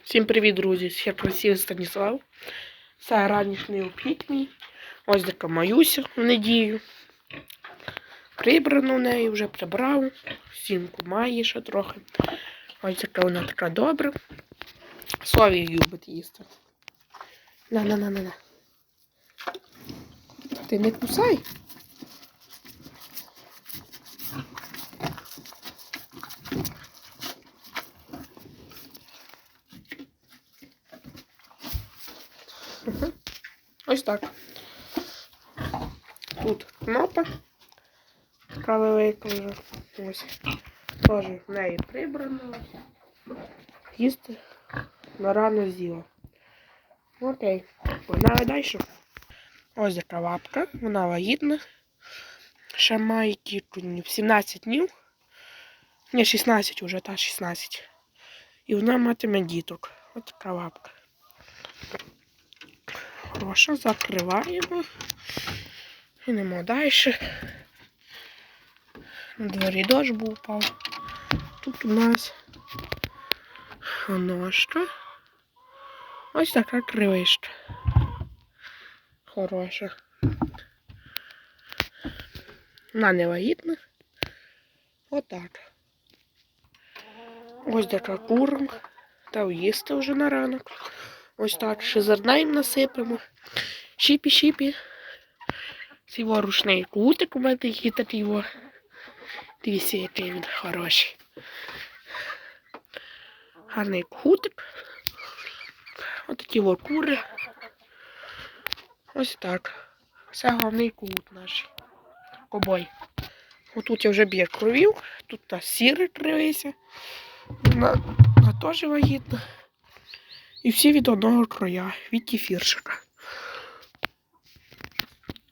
Всім привіт, друзі! Я красивий Станіслав. Це ранішній обід мій. Ось така Маюся в недію. Прибрано в неї, вже прибрав. Сімку має ще трохи. Ось яка вона така добра. Сові любить їсти. На-на-на-на-на. Ти не кусай. Мгм. Ось так. Тут кнопа. Така вже. Ось. Теж в неї прибрано. Їсти на рано з'їла. Окей. Погнали далі. Ось така лапка. Вона вагітна. Ще має тільки в 17 днів. Ні, 16 вже, та 16. І вона матиме діток. Ось така лапка. Хорошо, закриваємо. Йдемо далі. На дворі дощ був упав. Тут у нас ножка. Ось така кривишка. Хороша. Вона не вагітна. Отак. Ось така кура. Та їсти вже на ранок. Ось так. Ще зерна їм насипемо. Шіпі-шіпі. Во рушний кутик у мене є такий во. Дивіться, який він хороший. Гарний кутик. Отакі во кури. Ось так. Це головний кут наш. Обой. Отут я вже б'є кровів. Тут та сіра кривися. Вона теж вагітна. І всі від одного кроя, від кефірчика.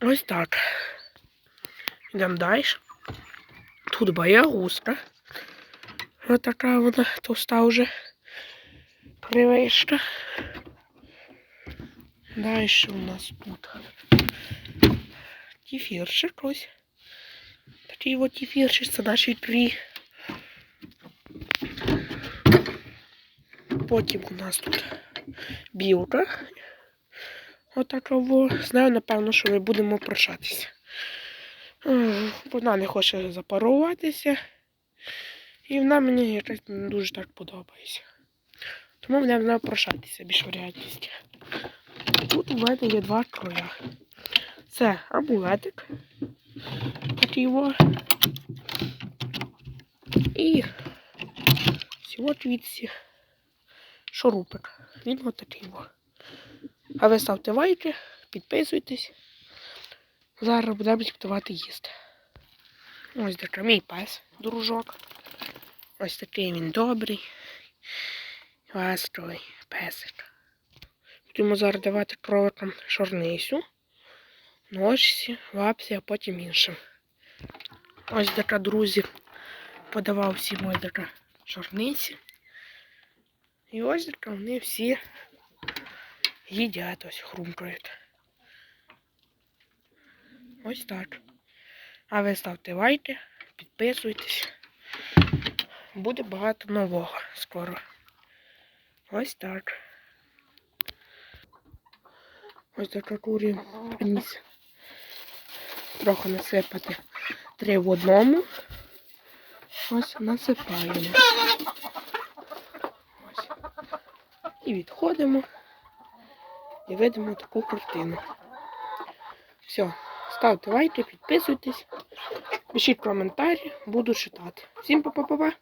Ось так. Йдемо далі. Тут боягузка. Ось така вона товста вже кривишка. Далі у нас тут кефірчик ось. Такий от кефірчик, це наші три. Потім у нас тут білка. Отакого. Знаю, напевно, що ми будемо прощатися. Вона не хоче запаруватися. І вона мені якось не дуже так подобається. Тому мене вона прощатися більш варіантність. Тут у мене є два кроя. Це амулетик. Во. І всього звідси шурупик. Він отакий во. А ви ставте лайки, підписуйтесь. Зараз будемо диктувати їсти. Ось такий мій пес, дружок. Ось такий він добрий. Ласковий песик. Будемо зараз давати кроликам шорницю, ножці, лапці, а потім іншим. Ось така, друзі, подавав всі мої така чорниці. І така вони всі їдять, ось хрумкають. Ось так. А ви ставте лайки, підписуйтесь. Буде багато нового скоро. Ось так. Ось така курі приніс. Трохи насипати три в одному. Ось насипаємо. І відходимо. І видимо таку картину. Все, ставте лайки, підписуйтесь, пишіть коментарі, буду читати. Всім па-па-па-па!